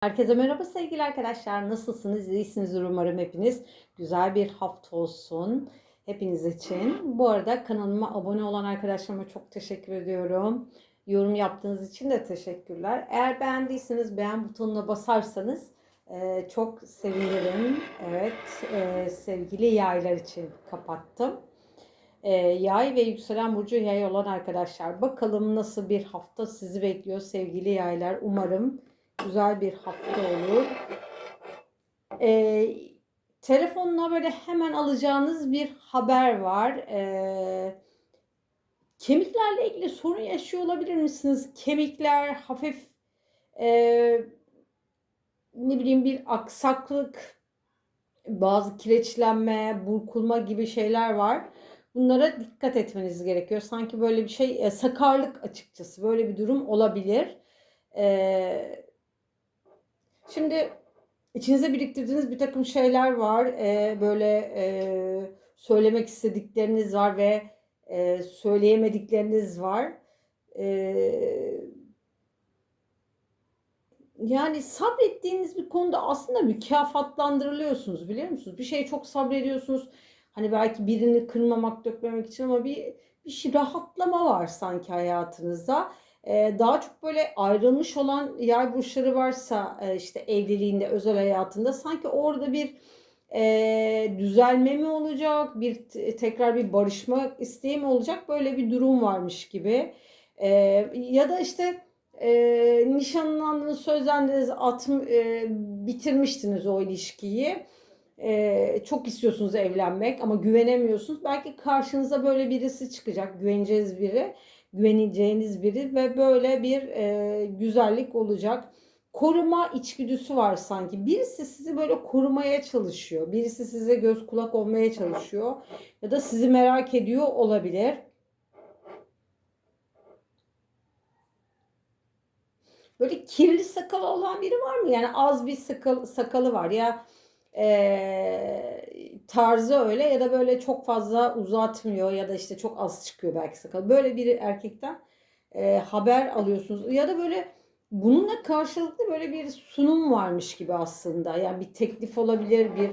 Herkese merhaba sevgili arkadaşlar. Nasılsınız? İyisinizdir umarım hepiniz. Güzel bir hafta olsun hepiniz için. Bu arada kanalıma abone olan arkadaşlarıma çok teşekkür ediyorum. Yorum yaptığınız için de teşekkürler. Eğer beğendiyseniz beğen butonuna basarsanız e, çok sevinirim. Evet e, sevgili yaylar için kapattım. E, yay ve yükselen burcu yay olan arkadaşlar. Bakalım nasıl bir hafta sizi bekliyor sevgili yaylar. Umarım güzel bir hafta olur. Ee, telefonuna böyle hemen alacağınız bir haber var. Ee, kemiklerle ilgili sorun yaşıyor olabilir misiniz? Kemikler hafif e, ne bileyim bir aksaklık, bazı kireçlenme, burkulma gibi şeyler var. Bunlara dikkat etmeniz gerekiyor. Sanki böyle bir şey, e, sakarlık açıkçası böyle bir durum olabilir. Ee, Şimdi içinize biriktirdiğiniz bir takım şeyler var. Ee, böyle e, söylemek istedikleriniz var ve e, söyleyemedikleriniz var. Ee, yani sabrettiğiniz bir konuda aslında mükafatlandırılıyorsunuz biliyor musunuz? Bir şey çok sabrediyorsunuz. Hani belki birini kırmamak, dökmemek için ama bir bir şey rahatlama var sanki hayatınızda. Ee, daha çok böyle ayrılmış olan yay burçları varsa işte evliliğinde, özel hayatında sanki orada bir e, düzelme mi olacak, bir tekrar bir barışma isteği mi olacak böyle bir durum varmış gibi. E, ya da işte e, nişanlandınız, sözlendiniz, at, e, bitirmiştiniz o ilişkiyi. E, çok istiyorsunuz evlenmek ama güvenemiyorsunuz. Belki karşınıza böyle birisi çıkacak, güveneceğiz biri güveneceğiniz biri ve böyle bir e, güzellik olacak. Koruma içgüdüsü var sanki. Birisi sizi böyle korumaya çalışıyor. Birisi size göz kulak olmaya çalışıyor. Ya da sizi merak ediyor olabilir. Böyle kirli sakalı olan biri var mı? Yani az bir sakal, sakalı var ya e, tarzı öyle ya da böyle çok fazla uzatmıyor ya da işte çok az çıkıyor belki sakal. Böyle bir erkekten e, haber alıyorsunuz ya da böyle bununla karşılıklı böyle bir sunum varmış gibi aslında. Yani bir teklif olabilir, bir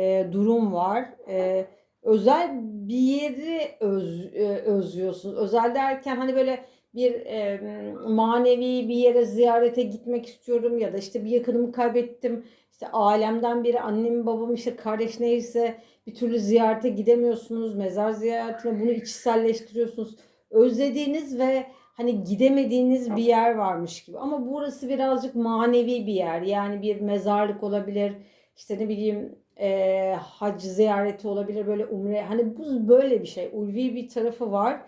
e, durum var. E, özel bir yeri öz, e, özlüyorsunuz. Özel derken hani böyle bir e, manevi bir yere ziyarete gitmek istiyorum ya da işte bir yakınımı kaybettim. İşte alemden biri annem babam işte kardeş neyse bir türlü ziyarete gidemiyorsunuz. Mezar ziyaretine bunu içselleştiriyorsunuz. Özlediğiniz ve hani gidemediğiniz bir yer varmış gibi. Ama burası birazcık manevi bir yer. Yani bir mezarlık olabilir. İşte ne bileyim e, hac ziyareti olabilir böyle umre. Hani bu böyle bir şey. Ulvi bir tarafı var.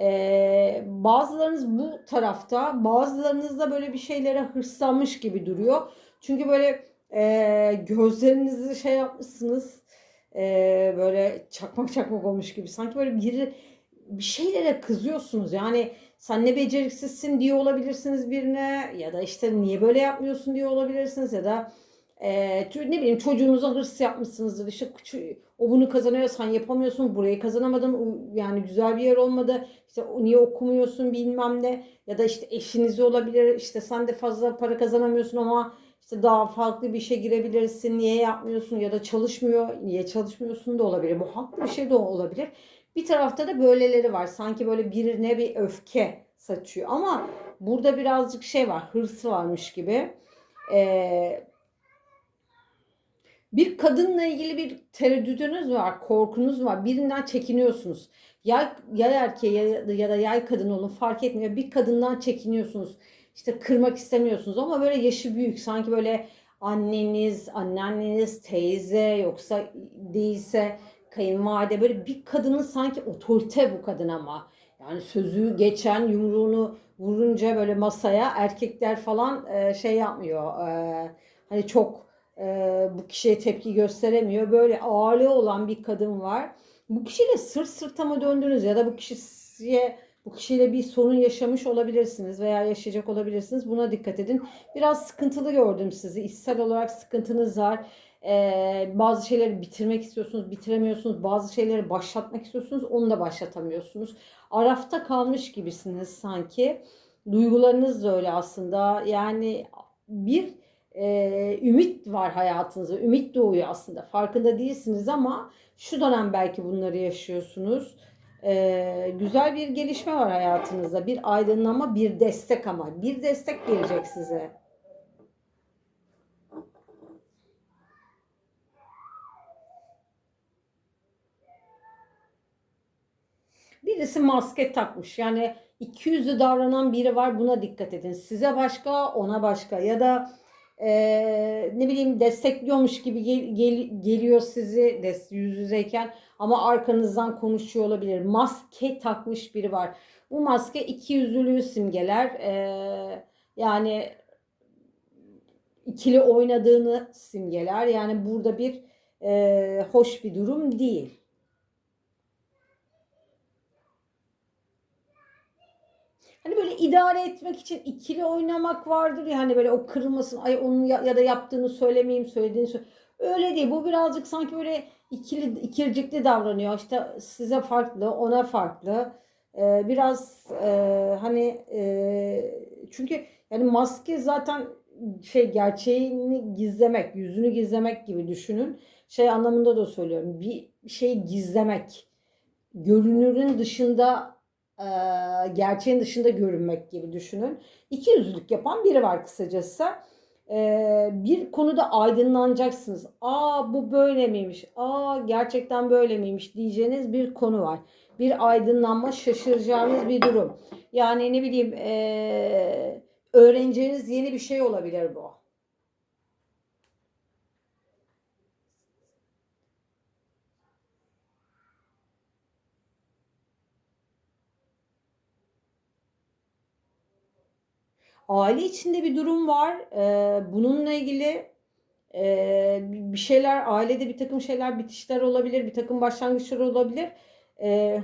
Ee, bazılarınız bu tarafta, bazılarınız da böyle bir şeylere hırslanmış gibi duruyor. Çünkü böyle e, gözlerinizi şey yapmışsınız, e, böyle çakmak çakmak olmuş gibi. Sanki böyle bir bir şeylere kızıyorsunuz. Yani sen ne beceriksizsin diye olabilirsiniz birine ya da işte niye böyle yapmıyorsun diye olabilirsiniz ya da e, ne bileyim çocuğunuza hırs yapmışsınızdır. İşte o bunu kazanıyor sen yapamıyorsun. Burayı kazanamadın. Yani güzel bir yer olmadı. İşte niye okumuyorsun bilmem ne. Ya da işte eşiniz olabilir. İşte sen de fazla para kazanamıyorsun ama işte daha farklı bir işe girebilirsin. Niye yapmıyorsun ya da çalışmıyor. Niye çalışmıyorsun da olabilir. Bu haklı bir şey de olabilir. Bir tarafta da böyleleri var. Sanki böyle birine bir öfke saçıyor. Ama burada birazcık şey var. Hırsı varmış gibi. Eee bir kadınla ilgili bir tereddüdünüz var, korkunuz var. Birinden çekiniyorsunuz. Ya yay erkeği ya, ya da yay kadın olun fark etmiyor. Bir kadından çekiniyorsunuz. İşte kırmak istemiyorsunuz ama böyle yaşı büyük. Sanki böyle anneniz, anneanneniz, teyze yoksa değilse kayınvalide böyle bir kadının sanki otorite bu kadın ama. Yani sözü geçen yumruğunu vurunca böyle masaya erkekler falan şey yapmıyor. Hani çok e, bu kişiye tepki gösteremiyor. Böyle ağırlığı olan bir kadın var. Bu kişiyle sırt sırta mı döndünüz ya da bu kişiye bu kişiyle bir sorun yaşamış olabilirsiniz veya yaşayacak olabilirsiniz. Buna dikkat edin. Biraz sıkıntılı gördüm sizi. İçsel olarak sıkıntınız var. Ee, bazı şeyleri bitirmek istiyorsunuz, bitiremiyorsunuz. Bazı şeyleri başlatmak istiyorsunuz, onu da başlatamıyorsunuz. Arafta kalmış gibisiniz sanki. Duygularınız da öyle aslında. Yani bir e, ümit var hayatınızda. Ümit doğuyor aslında. Farkında değilsiniz ama şu dönem belki bunları yaşıyorsunuz. E, güzel bir gelişme var hayatınızda. Bir aydınlama, bir destek ama. Bir destek gelecek size. Birisi maske takmış. Yani iki yüzlü davranan biri var. Buna dikkat edin. Size başka, ona başka. Ya da eee, ne bileyim destekliyormuş gibi gel- gel- geliyor sizi des yüz yüzeyken ama arkanızdan konuşuyor olabilir. Maske takmış biri var. Bu maske iki yüzlülüğü simgeler. Eee, yani ikili oynadığını simgeler. Yani burada bir eee, hoş bir durum değil. Hani böyle idare etmek için ikili oynamak vardır ya hani böyle o kırılmasın ay onun ya, ya da yaptığını söylemeyeyim söylediğini söyle. Öyle değil. Bu birazcık sanki böyle ikili ikircikli davranıyor. İşte size farklı, ona farklı. Ee, biraz e, hani e, çünkü yani maske zaten şey gerçeğini gizlemek, yüzünü gizlemek gibi düşünün. Şey anlamında da söylüyorum. Bir şey gizlemek, görünürün dışında e, gerçeğin dışında görünmek gibi düşünün. İki yüzlülük yapan biri var kısacası. E, bir konuda aydınlanacaksınız. Aa bu böyle miymiş? Aa gerçekten böyle miymiş diyeceğiniz bir konu var. Bir aydınlanma şaşıracağınız bir durum. Yani ne bileyim e, öğreneceğiniz yeni bir şey olabilir bu. Aile içinde bir durum var. Ee, bununla ilgili e, bir şeyler, ailede bir takım şeyler, bitişler olabilir, bir takım başlangıçlar olabilir. Ee,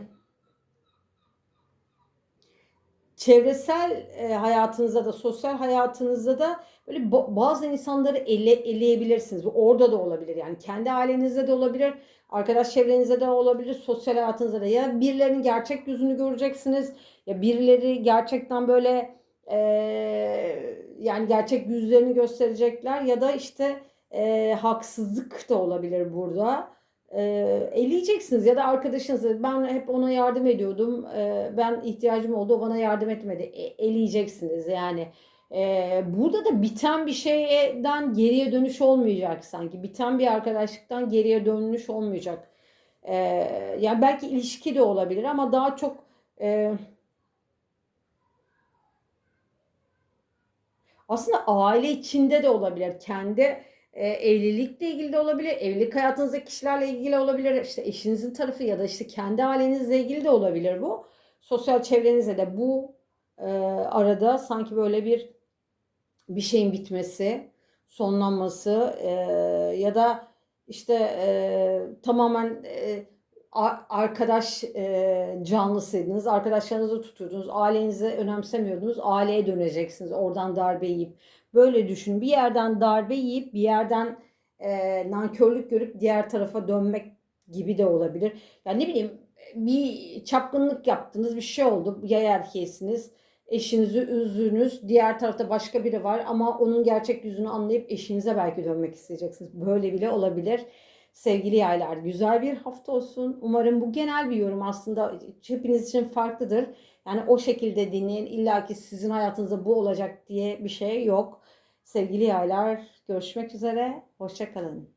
çevresel e, hayatınızda da, sosyal hayatınızda da böyle ba- bazı insanları ele, eleyebilirsiniz. Bu orada da olabilir. Yani kendi ailenizde de olabilir, arkadaş çevrenizde de olabilir, sosyal hayatınızda da. Ya birilerinin gerçek yüzünü göreceksiniz, ya birileri gerçekten böyle Eee, yani gerçek yüzlerini gösterecekler ya da işte eee, haksızlık da olabilir burada. Eee eleyeceksiniz ya da arkadaşınız ben hep ona yardım ediyordum. Eee, ben ihtiyacım oldu o bana yardım etmedi. E, eleyeceksiniz yani. Eee, burada da biten bir şeyden geriye dönüş olmayacak sanki. Biten bir arkadaşlıktan geriye dönüş olmayacak. Eee yani belki ilişki de olabilir ama daha çok eee Aslında aile içinde de olabilir. Kendi e, evlilikle ilgili de olabilir. Evlilik hayatınızdaki kişilerle ilgili olabilir. İşte eşinizin tarafı ya da işte kendi ailenizle ilgili de olabilir bu. Sosyal çevrenizde de bu e, arada sanki böyle bir bir şeyin bitmesi, sonlanması e, ya da işte e, tamamen e, arkadaş e, canlısıydınız. Arkadaşlarınızı tutuyordunuz. Ailenizi önemsemiyordunuz. Aileye döneceksiniz. Oradan darbe yiyip. Böyle düşün. Bir yerden darbe yiyip bir yerden nankörlük görüp diğer tarafa dönmek gibi de olabilir. Yani ne bileyim bir çapkınlık yaptınız. Bir şey oldu. Yay erkeğisiniz. Eşinizi üzdünüz. Diğer tarafta başka biri var ama onun gerçek yüzünü anlayıp eşinize belki dönmek isteyeceksiniz. Böyle bile olabilir. Sevgili yaylar güzel bir hafta olsun. Umarım bu genel bir yorum aslında hepiniz için farklıdır. Yani o şekilde dinleyin. İlla ki sizin hayatınızda bu olacak diye bir şey yok. Sevgili yaylar görüşmek üzere. Hoşçakalın.